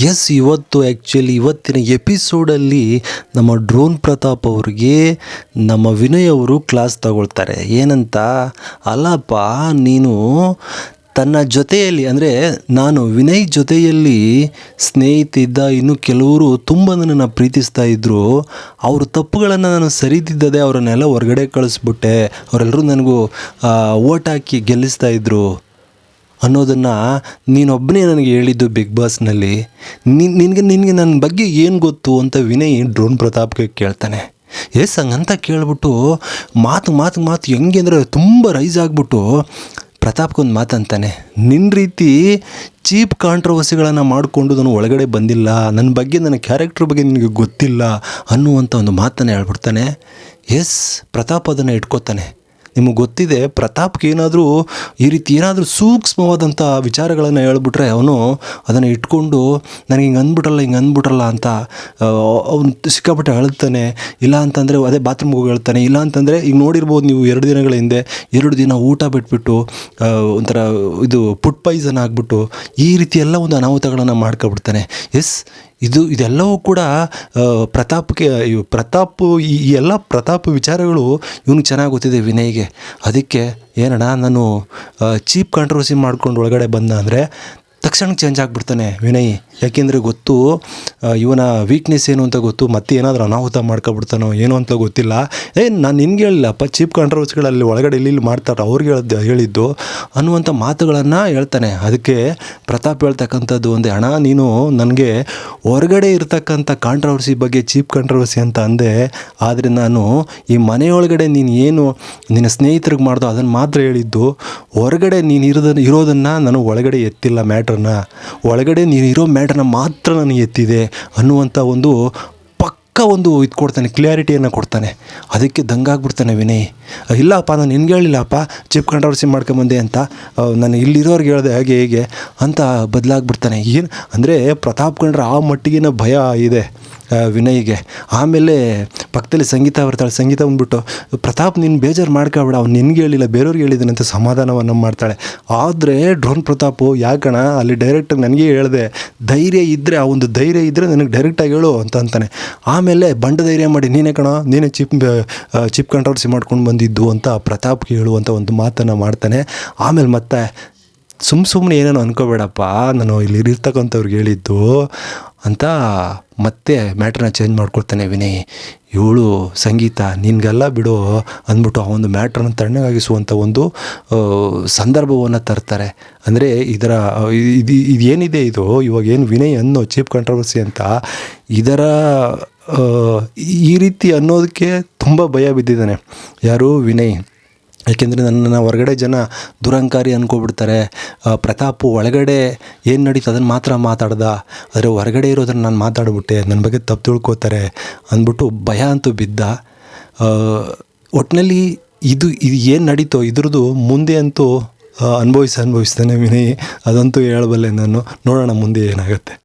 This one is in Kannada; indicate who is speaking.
Speaker 1: ಎಸ್ ಇವತ್ತು ಆ್ಯಕ್ಚುಲಿ ಇವತ್ತಿನ ಎಪಿಸೋಡಲ್ಲಿ ನಮ್ಮ ಡ್ರೋನ್ ಪ್ರತಾಪ್ ಅವ್ರಿಗೆ ನಮ್ಮ ವಿನಯ್ ಅವರು ಕ್ಲಾಸ್ ತಗೊಳ್ತಾರೆ. ಏನಂತ? ಅಲ್ಲಪ್ಪ, ನೀನು ತನ್ನ ಜೊತೆಯಲ್ಲಿ, ಅಂದರೆ ನಾನು ವಿನಯ್ ಜೊತೆಯಲ್ಲಿ ಸ್ನೇಹಿತಿದ್ದ ಇನ್ನು ಕೆಲವರು ತುಂಬ ನನ್ನನ್ನು ಪ್ರೀತಿಸ್ತಾ ಇದ್ದರು ಅವ್ರ ತಪ್ಪುಗಳನ್ನು ನಾನು ಸರಿದಿದ್ದದೆ ಅವರನ್ನೆಲ್ಲ ಹೊರಗಡೆ ಕಳಿಸ್ಬಿಟ್ಟೆ. ಅವರೆಲ್ಲರೂ ನನಗೂ ಓಟ್ ಹಾಕಿ ಗೆಲ್ಲಿಸ್ತಾ ಇದ್ದರು ಅನ್ನೋದನ್ನು ನೀನೊಬ್ಬನೇ ನನಗೆ ಹೇಳಿದ್ದು ಬಿಗ್ ಬಾಸ್ನಲ್ಲಿ ನಿನ್, ನಿನಗೆ ನಿನಗೆ ನನ್ನ ಬಗ್ಗೆ ಏನು ಗೊತ್ತು ಅಂತ ವಿನಯ್ ಡ್ರೋನ್ ಪ್ರತಾಪ್ಗೆ ಕೇಳ್ತಾನೆ. ಎಸ್ ಹಂಗಂತ ಕೇಳ್ಬಿಟ್ಟು ಮಾತು ಮಾತು ಮಾತು ಹೆಂಗೆ ಅಂದರೆ ತುಂಬ ರೈಸ್ ಆಗಿಬಿಟ್ಟು ಪ್ರತಾಪ್ಗೊಂದು ಮಾತಂತಾನೆ ನಿನ್ನ ರೀತಿ ಚೀಪ್ ಕಾಂಟ್ರವರ್ಸಿಗಳನ್ನು ಮಾಡಿಕೊಂಡು ನಾನು ಒಳಗಡೆ ಬಂದಿಲ್ಲ. ನನ್ನ ಬಗ್ಗೆ, ನನ್ನ ಕ್ಯಾರೆಕ್ಟ್ರ್ ಬಗ್ಗೆ ನಿನಗೆ ಗೊತ್ತಿಲ್ಲ ಅನ್ನುವಂಥ ಒಂದು ಮಾತನ್ನು ಹೇಳ್ಬಿಡ್ತಾನೆ. ಎಸ್ ಪ್ರತಾಪ್ ಅದನ್ನು ಇಟ್ಕೋತಾನೆ. ನಿಮಗೆ ಗೊತ್ತಿದೆ, ಪ್ರತಾಪ್ಗೆ ಏನಾದರೂ ಈ ರೀತಿ ಏನಾದರೂ ಸೂಕ್ಷ್ಮವಾದಂಥ ವಿಚಾರಗಳನ್ನು ಹೇಳ್ಬಿಟ್ರೆ ಅವನು ಅದನ್ನು ಇಟ್ಕೊಂಡು, ನನಗೆ ಹಿಂಗೆ ಅಂದ್ಬಿಟ್ರಲ್ಲ ಹಿಂಗೆ ಅಂದ್ಬಿಟ್ರಲ್ಲ ಅಂತ ಅವನು ಸಿಕ್ಕಾಪಟ್ಟೆ ಅಳ್ತಾನೆ. ಇಲ್ಲ ಅಂತಂದರೆ ಅದೇ ಬಾತ್ರೂಮ್ಗೆ ಹೋಗಿ ಹೇಳ್ತಾನೆ ಇಲ್ಲ ಅಂತಂದರೆ ಈಗ ನೋಡಿರ್ಬೋದು ನೀವು ಎರಡು ದಿನಗಳ ಹಿಂದೆ, ಎರಡು ದಿನ ಊಟ ಬಿಟ್ಬಿಟ್ಟು ಒಂಥರ ಇದು ಪುಟ್ ಪಾಯ್ಸನ್ ಆಗಿಬಿಟ್ಟು ಈ ರೀತಿ ಎಲ್ಲ ಒಂದು ಅನಾಹುತಗಳನ್ನು ಮಾಡ್ಕೊಬಿಡ್ತಾನೆ. ಎಸ್ ಇದು ಇದೆಲ್ಲವೂ ಕೂಡ ಪ್ರತಾಪ್ಗೆ ಪ್ರತಾಪ್, ಈ ಈ ಎಲ್ಲ ಪ್ರತಾಪ್ ವಿಚಾರಗಳು ಇವ್ನಿಗೆ ಚೆನ್ನಾಗಿ ಗೊತ್ತಿದೆ ವಿನಯ್ಗೆ. ಅದಕ್ಕೆ ಏನಣ್ಣ, ನಾನು ಚೀಪ್ ಕಾಂಟ್ರವರ್ಸಿ ಮಾಡ್ಕೊಂಡು ಒಳಗಡೆ ಬಂದ ಅಂದರೆ ತಕ್ಷಣ ಚೇಂಜ್ ಆಗಿಬಿಡ್ತಾನೆ ವಿನಯ್. ಯಾಕೆಂದರೆ ಗೊತ್ತು ಇವನ ವೀಕ್ನೆಸ್ ಏನು ಅಂತ ಗೊತ್ತು, ಮತ್ತೆ ಏನಾದರೂ ಅನಾಹುತ ಮಾಡ್ಕೊಬಿಡ್ತಾನೋ ಏನೋ ಅಂತ ಗೊತ್ತಿಲ್ಲ. ಏ, ನಾನು ನಿನ್ಗೆ ಹೇಳಿಲ್ಲಪ್ಪ ಚೀಪ್ ಕಾಂಟ್ರವರ್ಸ್ಗಳಲ್ಲಿ ಒಳಗಡೆ ಇಲ್ಲಿ ಇಲ್ಲಿ ಮಾಡ್ತಾರೆ, ಅವ್ರಿಗೆ ಹೇಳಿದ್ದು ಹೇಳಿದ್ದು ಅನ್ನುವಂಥ ಮಾತುಗಳನ್ನು ಹೇಳ್ತಾನೆ. ಅದಕ್ಕೆ ಪ್ರತಾಪ್ ಹೇಳ್ತಕ್ಕಂಥದ್ದು ಒಂದೇ ಹಣ ನೀನು ನನಗೆ ಹೊರಗಡೆ ಇರತಕ್ಕಂಥ ಕಾಂಟ್ರವರ್ಸಿ ಬಗ್ಗೆ ಚೀಪ್ ಕಾಂಟ್ರವರ್ಸಿ ಅಂತ ಅಂದೆ, ಆದರೆ ನಾನು ಈ ಮನೆಯೊಳಗಡೆ ನೀನು ಏನು ನಿನ್ನ ಸ್ನೇಹಿತರಿಗೆ ಮಾಡ್ದೋ ಅದನ್ನು ಮಾತ್ರ ಹೇಳಿದ್ದು, ಹೊರಗಡೆ ನೀನು ಇರೋದನ್ನು ಇರೋದನ್ನು ನಾನು ಒಳಗಡೆ ಎತ್ತಿಲ್ಲ ಮ್ಯಾಟ್ರನ್ನ. ಒಳಗಡೆ ನೀನು ಇರೋ ಮ್ಯಾಟ್ರನ್ನ ಮಾತ್ರ ನನಗೆ ಎತ್ತಿದೆ ಅನ್ನುವಂಥ ಒಂದು ಪಕ್ಕ ಒಂದು ಇದು ಕೊಡ್ತಾನೆ ಕ್ಲಿಯಾರಿಟಿಯನ್ನು ಕೊಡ್ತಾನೆ. ಅದಕ್ಕೆ ದಂಗಾಗ್ಬಿಡ್ತಾನೆ ವಿನಯ್. ಇಲ್ಲಪ್ಪ, ನಾನು ನಿನ್ಗೆ ಹೇಳಿಲ್ಲಪ್ಪ, ಚಿಪ್ ಕಾಂಟ್ರವರ್ಸಿ ಮಾಡ್ಕೊಂಬಂದೆ ಅಂತ ನಾನು ಇಲ್ಲಿರೋರ್ಗೆ ಹೇಳಿದೆ ಹಾಗೆ ಹೇಗೆ ಅಂತ ಬದಲಾಗ್ಬಿಡ್ತಾನೆ. ಏನು, ಅಂದರೆ ಪ್ರತಾಪ್ ಕಂಡ್ರೆ ಆ ಮಟ್ಟಿಗಿನ ಭಯ ಇದೆ ವಿನಯ್ಗೆ. ಆಮೇಲೆ ಪಕ್ಕದಲ್ಲಿ ಸಂಗೀತ ಬರ್ತಾಳೆ ಸಂಗೀತ ಬಂದ್ಬಿಟ್ಟು, ಪ್ರತಾಪ್, ನೀನು ಬೇಜಾರು ಮಾಡ್ಕೊಬೇಡ, ಅವ್ನು ನಿನ್ಗೆ ಹೇಳಿಲ್ಲ, ಬೇರೆಯವ್ರಿಗೆ ಅಂತ ಸಮಾಧಾನವನ್ನು ಮಾಡ್ತಾಳೆ. ಆದರೆ ಡ್ರೋನ್ ಪ್ರತಾಪು, ಯಾಕಣ, ಅಲ್ಲಿ ಡೈರೆಕ್ಟ್ ನನಗೆ ಹೇಳಿದೆ, ಧೈರ್ಯ ಇದ್ದರೆ ಆ ಒಂದು ಧೈರ್ಯ ಇದ್ದರೆ ನನಗೆ ಡೈರೆಕ್ಟಾಗಿ ಹೇಳು ಅಂತ ಅಂತಾನೆ. ಆಮೇಲೆ ಬಂಡ ಧೈರ್ಯ ಮಾಡಿ, ನೀನೇ ಕಣ, ನೀನೇ ಚಿಪ್ ಚಿಪ್ ಕಂಟ್ರವರ್ಸಿ ಮಾಡ್ಕೊಂಡು ಬಂದಿದ್ದು ಅಂತ ಪ್ರತಾಪ್ಗೆ ಹೇಳುವಂಥ ಒಂದು ಮಾತನ್ನು ಮಾಡ್ತಾನೆ. ಆಮೇಲೆ ಮತ್ತೆ ಸುಮ್ಮ ಸುಮ್ಮನೆ ಏನೇನೋ ಅನ್ಕೋಬೇಡಪ್ಪ, ನಾನು ಇಲ್ಲಿ ಇರ್ತಕ್ಕಂಥವ್ರಿಗೆ ಹೇಳಿದ್ದು ಅಂತ ಮತ್ತೆ ಮ್ಯಾಟ್ರನ್ನ ಚೇಂಜ್ ಮಾಡ್ಕೊಳ್ತಾನೆ ವಿನಯ್. ಇವಳು ಸಂಗೀತ ನಿನಗೆಲ್ಲ ಬಿಡು ಅಂದ್ಬಿಟ್ಟು ಆ ಒಂದು ಮ್ಯಾಟ್ರನ್ನು ತಣ್ಣಗಾಗಿಸುವಂಥ ಒಂದು ಸಂದರ್ಭವನ್ನು ತರ್ತಾರೆ. ಅಂದರೆ ಇದರ ಇದು ಇದೇನಿದೆ ಇದು? ಇವಾಗ ಏನು ವಿನಯ್ ಅನ್ನೋ ಚೀಪ್ ಕಾಂಟ್ರವರ್ಸಿ ಅಂತ ಇದರ ಈ ರೀತಿ ಅನ್ನೋದಕ್ಕೆ ತುಂಬ ಭಯ ಬಿದ್ದಿದ್ದಾನೆ. ಯಾರು? ವಿನಯ್. ಯಾಕೆಂದರೆ ನನ್ನನ್ನು ಹೊರಗಡೆ ಜನ ದುರಂಕಾರಿ ಅಂದ್ಕೊಬಿಡ್ತಾರೆ ಪ್ರತಾಪ್ ಒಳಗಡೆ ಏನು ನಡೀತು ಅದನ್ನು ಮಾತ್ರ ಮಾತಾಡ್ದ. ಆದರೆ ಹೊರಗಡೆ ಇರೋದನ್ನು ನಾನು ಮಾತಾಡ್ಬಿಟ್ಟೆ. ನನ್ನ ಬಗ್ಗೆ ತಪ್ಪು ತಿಳ್ಕೋತಾರೆ ಅಂದ್ಬಿಟ್ಟು ಭಯ ಅಂತೂ ಬಿದ್ದ. ಒಟ್ಟಿನಲ್ಲಿ ಇದು ಇದು ಏನು ನಡೀತೋ ಇದ್ರದ್ದು ಮುಂದೆ ಅಂತೂ ಅನುಭವಿಸಿ, ಅನುಭವಿಸ್ತಾನೆ ವಿನಯ್. ಅದಂತೂ ಹೇಳಬಲ್ಲೆ ನಾನು. ನೋಡೋಣ ಮುಂದೆ ಏನಾಗುತ್ತೆ.